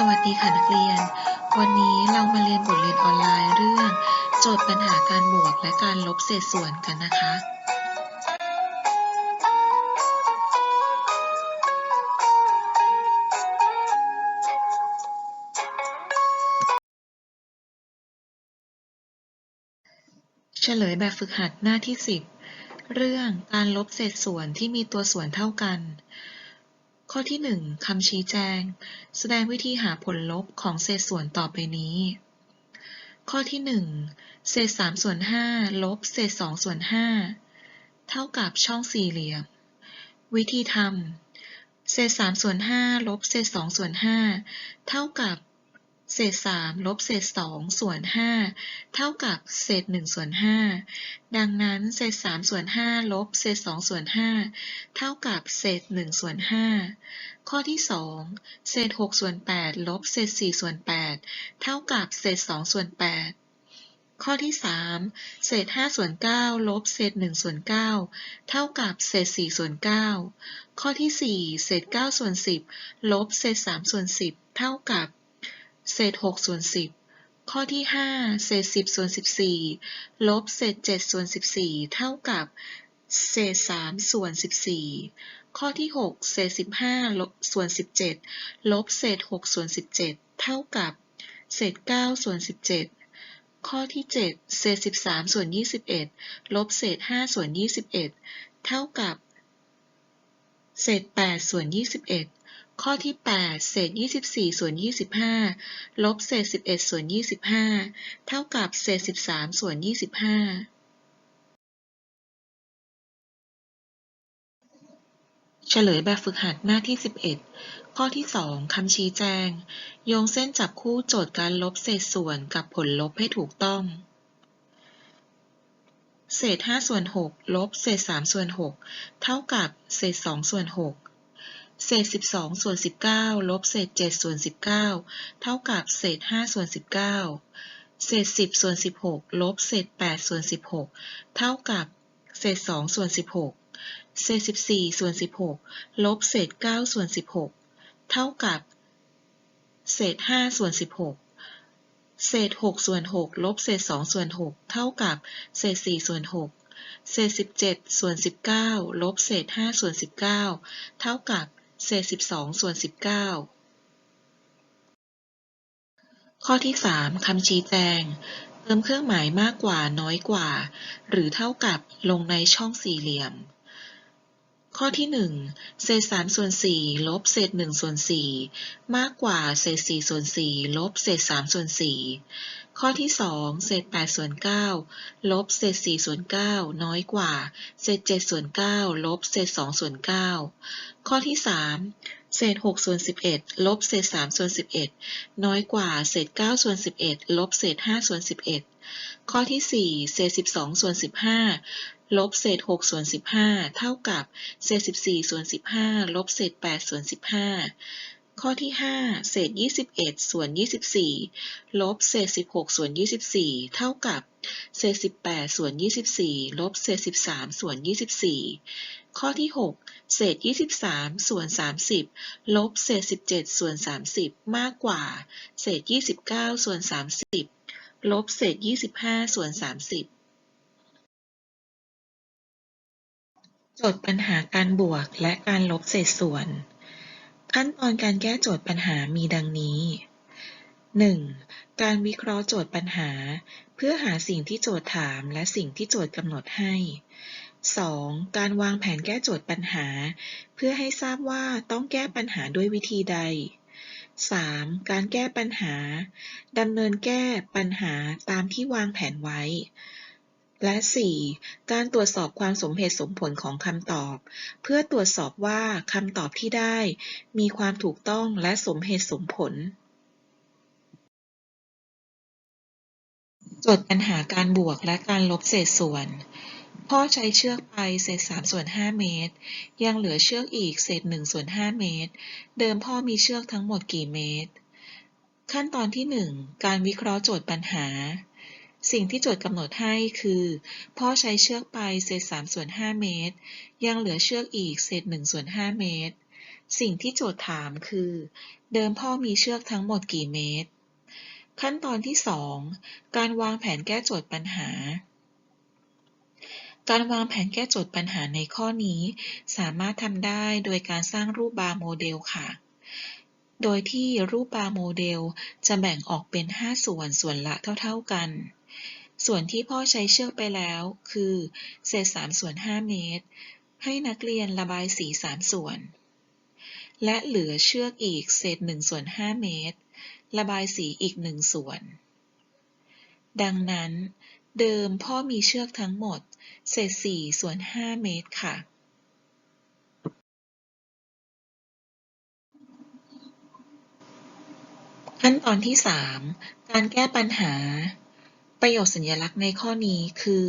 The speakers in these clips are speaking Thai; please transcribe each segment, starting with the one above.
สวัสดีค่ะนักเรียน วันนี้เรามาเรียนบทเรียนออนไลน์เรื่อง โจทย์ปัญหาการบวกและการลบเศษส่วนกันนะคะ เฉลยแบบฝึกหัดหน้าที่ 10 เรื่องการลบเศษส่วนที่มีตัวส่วนเท่ากัน ข้อที่ 1คำชี้แจง แสดงวิธีหาผลลบของเศษส่วนต่อไปนี้ ข้อที่ 1 เศษ3ส่วน5ลบเศษ2ส่วน5เท่ากับช่องสี่เหลี่ยม วิธีทำเศษ3ส่วน5ลบเศษ2ส่วน5เท่ากับ เศษ3ลบเศษ2ส่วน5เท่ากับเศษ1ส่วน5ดังนั้นเศษ3ส่วน5ลบเศษ2ส่วน5เท่ากับเศษ1ส่วน5ข้อที่2เศษ6ส่วน8ลบเศษ4ส่วน8เท่ากับเศษ2ส่วน8ข้อที่3เศษ5ส่วน9ลบเศษ1ส่วน9เท่ากับเศษ4ส่วน9ข้อที่4เศษ9ส่วน10ลบเศษ3ส่วน10เท่ากับ เศษ6ส่วน10ข้อที่ 5 เศษ 10 ส่วน 14 ลบเศษ 7 ส่วน 14 เท่ากับ เศษ 3 ส่วน 14 ข้อที่ 6 เศษ 15 ลบส่วน 17 ลบเศษ 6 ส่วน 17 เท่ากับ เศษ 9 ส่วน 17 ข้อที่ 7 เศษ 13 ส่วน 21 ลบเศษ 5 ส่วน 21 เท่ากับ เศษ 8 ส่วน 21 ข้อที่ 8 เศษ 24 ส่วน 25 ลบเศษ 11 ส่วน 25 เท่ากับเศษ 13 ส่วน 25 เฉลยแบบฝึกหัดหน้าที่ 11 ข้อที่ 2 คำชี้แจง โยงเส้นจับคู่โจทย์การลบเศษส่วนกับผลลบให้ถูกต้องเศษ5ส่วน6ลบเศษ3ส่วน6เท่ากับเศษ2ส่วน6 เศษ 12 ส่วน 19 ลบเศษ 7 ส่วน 19 เท่ากับเศษ 5 ส่วน 19 เศษ 10 ส่วน 16 ลบเศษ 8 ส่วน 16 เท่ากับเศษ 2 ส่วน 16 เศษ 14 ส่วน 16 ลบเศษ 9 ส่วน 16 เท่ากับ เศษ 5 ส่วน 16 เศษ 6 ส่วน 6 ลบเศษ 2 ส่วน 6 เท่ากับ เศษ 4 ส่วน 6 เศษ 17 ส่วน 19 ลบเศษ 5 ส่วน 19 เท่ากับ เศษ 12 ส่วน 19 ข้อที่ 3 คำชี้แจง เติมเครื่องหมายมากกว่าน้อยกว่า หรือเท่ากับลงในช่องสี่เหลี่ยม ข้อที่ 1 เศษ3ส่วน4ลบเศษ1ส่วน4มากกว่าเศษ4ส่วน4ลบเศษ3ส่วน4 ข้อที่ 2 เศษ8ส่วน9ลบเศษ4ส่วน9น้อยกว่า เศษ7ส่วน9ลบเศษ2ส่วน9ข้อที่ 3 เศษ6ส่วน11 ลบเศษ3ส่วน11 น้อยกว่า เศษ9ส่วน11 ลบเศษ5ส่วน11 ข้อที่ 4 เศษ12ส่วน15 ลบเศษ6ส่วน15 เท่ากับ เศษ14ส่วน15 ลบเศษ8ส่วน15 ข้อที่ 5 เศษ 21 ส่วน 24 ลบเศษ 16 ส่วน 24 เท่ากับเศษ 18 ส่วน 24 ลบเศษ 13 ส่วน 24 ข้อที่ 6 เศษ 23 ส่วน 30 ลบเศษ 17 ส่วน 30 มากกว่า เศษ 29 ส่วน 30 ลบเศษ 25 ส่วน 30โจทย์ปัญหาการบวกและการลบเศษส่วน ขั้นตอนการแก้โจทย์ปัญหามีดังนี้ 1. การวิเคราะห์โจทย์ปัญหา เพื่อหาสิ่งที่โจทย์ถามและสิ่งที่โจทย์กำหนดให้ 2. การวางแผนแก้โจทย์ปัญหา เพื่อให้ทราบว่าต้องแก้ปัญหาด้วยวิธีใด 3. การแก้ปัญหา ดำเนินแก้ปัญหาตามที่วางแผนไว้ และ 4. การตรวจสอบความสมเหตุสมผลของคำตอบ เพื่อตรวจสอบว่าคำตอบที่ได้ มีความถูกต้องและสมเหตุสมผล โจทย์ปัญหาการบวกและการลบเศษส่วน พ่อใช้เชือกไปเศษ3ส่วน 5 เมตร ยังเหลือเชือกอีกเศษ1ส่วน 5 เมตร เดิมพ่อมีเชือกทั้งหมดกี่เมตร ขั้นตอนที่ 1 การวิเคราะห์โจทย์ปัญหา สิ่งที่โจทย์กำหนดให้คือ พ่อใช้เชือกไปเศษ3ส่วน5เมตร ยังเหลือเชือกอีกเศษ1ส่วน5เมตร สิ่งที่โจทย์ถามคือ เดิมพ่อมีเชือกทั้งหมดกี่เมตร ขั้นตอนที่ 2 การวางแผนแก้โจทย์ปัญหา การวางแผนแก้โจทย์ปัญหาในข้อนี้ สามารถทำได้โดยการสร้างรูปบาร์โมเดลค่ะโดยที่รูปบาร์โมเดลจะแบ่งออกเป็น 5 ส่วนส่วนละเท่า ๆกัน ส่วนที่พ่อใช้เชือกไปแล้ว คือเศษ3ส่วน5เมตร ให้นักเรียนระบายสี 3 ส่วน และเหลือเชือกอีกเศษ1ส่วน5เมตร ระบายสีอีก 1 ส่วน ดังนั้น เดิมพ่อมีเชือกทั้งหมด เศษ4ส่วน5เมตรค่ะขั้นตอนที่ 3 การแก้ปัญหา ประโยคสัญลักษณ์ในข้อนี้คือ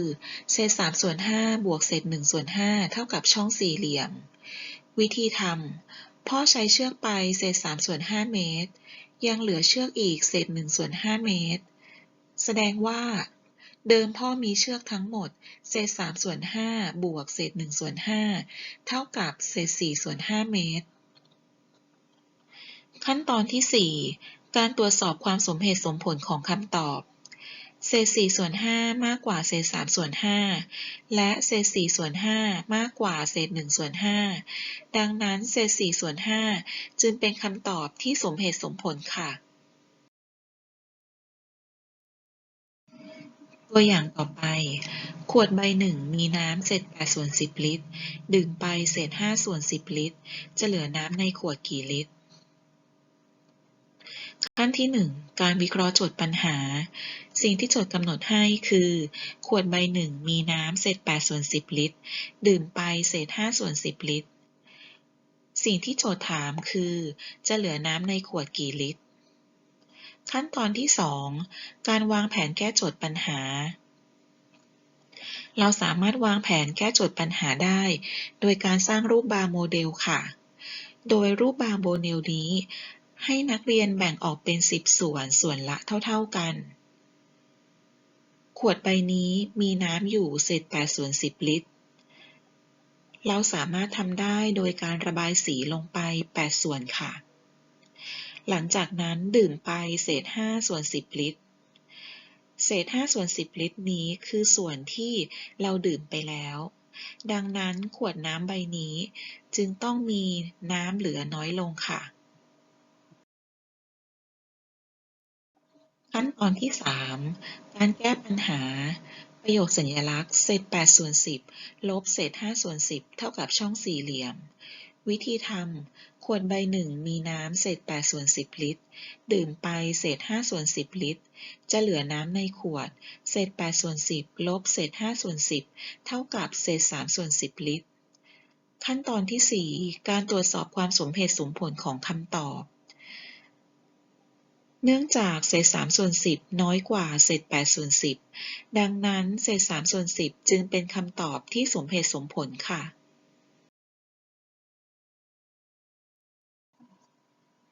เศษ3ส่วน5บวกเศษ1ส่วน5เท่ากับช่องสี่เหลี่ยม วิธีทำพ่อใช้เชือกไปเศษ3ส่วน5เมตร ยังเหลือเชือกอีกเศษ1ส่วน5เมตร แสดงว่า เดิมพ่อมีเชือกทั้งหมด เศษ3ส่วน5บวกเศษ1ส่วน5เท่ากับเศษ4ส่วน5เมตร ขั้นตอนที่ 4 การตรวจสอบความสมเหตุสมผลของคำตอบ เศษ4ส่วน5มากกว่าเศษ3ส่วน5และเศษ4ส่วน5มากกว่าเศษ1ส่วน5ดังนั้นเศษ4ส่วน5จึงเป็นคำตอบที่สมเหตุสมผลค่ะ ตัวอย่างต่อไป ขวดใบหนึ่งมีน้ำเศษ8ส่วน10 ลิตร ดื่มไปเศษ5ส่วน10 ลิตร จะเหลือน้ำในขวดกี่ลิตร ขั้นที่1การวิเคราะห์โจทย์ปัญหา สิ่งที่โจทย์กำหนดให้คือ ขวดใบหนึ่งมีน้ำเศษ8ส่วน10 ลิตร ดื่มไปเศษ5ส่วน10 ลิตร สิ่งที่โจทย์ถามคือ จะเหลือน้ำในขวดกี่ลิตร ขั้นตอนที่ 2 การวางแผนแก้โจทย์ปัญหา เราสามารถวางแผนแก้โจทย์ปัญหาได้ โดยการสร้างรูปบาร์โมเดลค่ะ โดยรูปบาร์โมเดลนี้ ให้นักเรียนแบ่งออกเป็น10ส่วนส่วนละเท่า ๆกัน ขวดใบนี้มีน้ำอยู่เศษ8ส่วน10 ลิตร เราสามารถทำได้โดยการระบายสีลงไป 8 ส่วนค่ะ หลังจากนั้นดื่มไปเศษ5ส่วน10 ลิตร เศษ5ส่วน10 ลิตรนี้คือส่วนที่เราดื่มไปแล้วดังนั้นขวดน้ำใบนี้จึงต้องมีน้ำเหลือน้อยลงค่ะ ขั้นตอนที่ 3 การแก้ปัญหา ประโยคสัญลักษณ์ เศษ8ส่วน10 ลบเศษ5ส่วน10 เท่ากับช่องสี่เหลี่ยม วิธีทำ ขวดใบหนึ่งมีน้ำเศษ8ส่วน10 ลิตร ดื่มไปเศษ5ส่วน10 ลิตร จะเหลือน้ำในขวด เศษ8ส่วน10 ลบเศษ5ส่วน10 เท่ากับเศษ3ส่วน10 ลิตร ขั้นตอนที่ 4 การตรวจสอบความสมเหตุสมผลของคำตอบ เนื่องจากเศษ3ส่วน10น้อยกว่าเศษ8ส่วน10ดังนั้นเศษ3ส่วน10จึงเป็นคำตอบที่สมเหตุสมผลค่ะ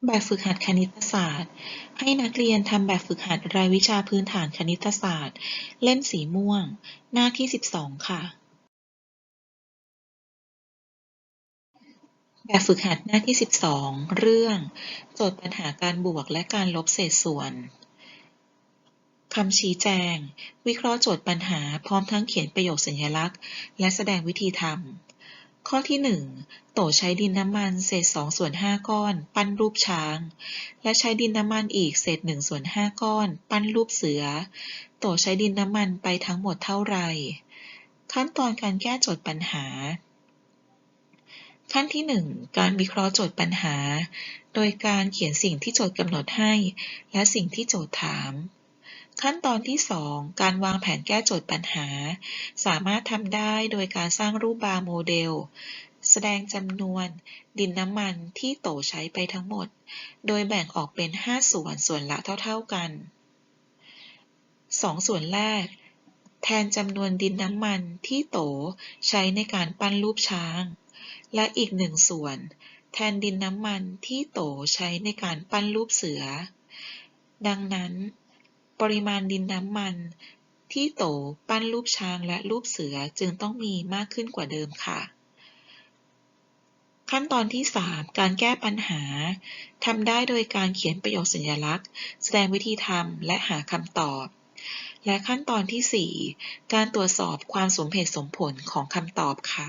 แบบฝึกหัดคณิตศาสตร์ ให้นักเรียนทำแบบฝึกหัดรายวิชาพื้นฐานคณิตศาสตร์ เล่มสีม่วง หน้าที่ 12 ค่ะ แบบฝึกหัดหน้าที่ 12 เรื่องโจทย์ปัญหาการบวกและการลบเศษส่วนคำชี้แจง วิเคราะห์โจทย์ปัญหาพร้อมทั้งเขียนประโยคสัญลักษณ์ และแสดงวิธีทำข้อที่ 1 โตใช้ดินน้ำมันเศษ2ส่วน5ก้อน ปั้นรูปช้าง และใช้ดินน้ำมันอีกเศษ1ส่วน5ก้อน ปั้นรูปเสือ โตใช้ดินน้ำมันไปทั้งหมดเท่าไหร่ขั้นตอนการแก้โจทย์ปัญหา ขั้นที่ 1 การวิเคราะห์โจทย์ปัญหา โดยการเขียนสิ่งที่โจทย์กำหนดให้ และสิ่งที่โจทย์ถาม ขั้นตอนที่ 2 การวางแผนแก้โจทย์ปัญหา สามารถทำได้โดยการสร้างรูปบาร์โมเดล แสดงจำนวน ดินน้ำมันที่โตใช้ไปทั้งหมด โดยแบ่งออกเป็น 5 ส่วนส่วนละเท่า ๆกัน 2 ส่วนแรก แทนจำนวนดินน้ำมันที่โตใช้ในการปั้นรูปช้าง และอีกหนึ่งส่วน แทนดินน้ำมันที่โตใช้ในการปั้นรูปเสือ ดังนั้น ปริมาณดินน้ำมันที่โตปั้นรูปช้างและรูปเสือจึงต้องมีมากขึ้นกว่าเดิมค่ะ ขั้นตอนที่ 3 การแก้ปัญหาทำได้โดยการเขียนประโยคสัญลักษณ์ แสดงวิธีทำและหาคำตอบ และขั้นตอนที่ 4 การตรวจสอบความสมเหตุสมผลของคำตอบค่ะ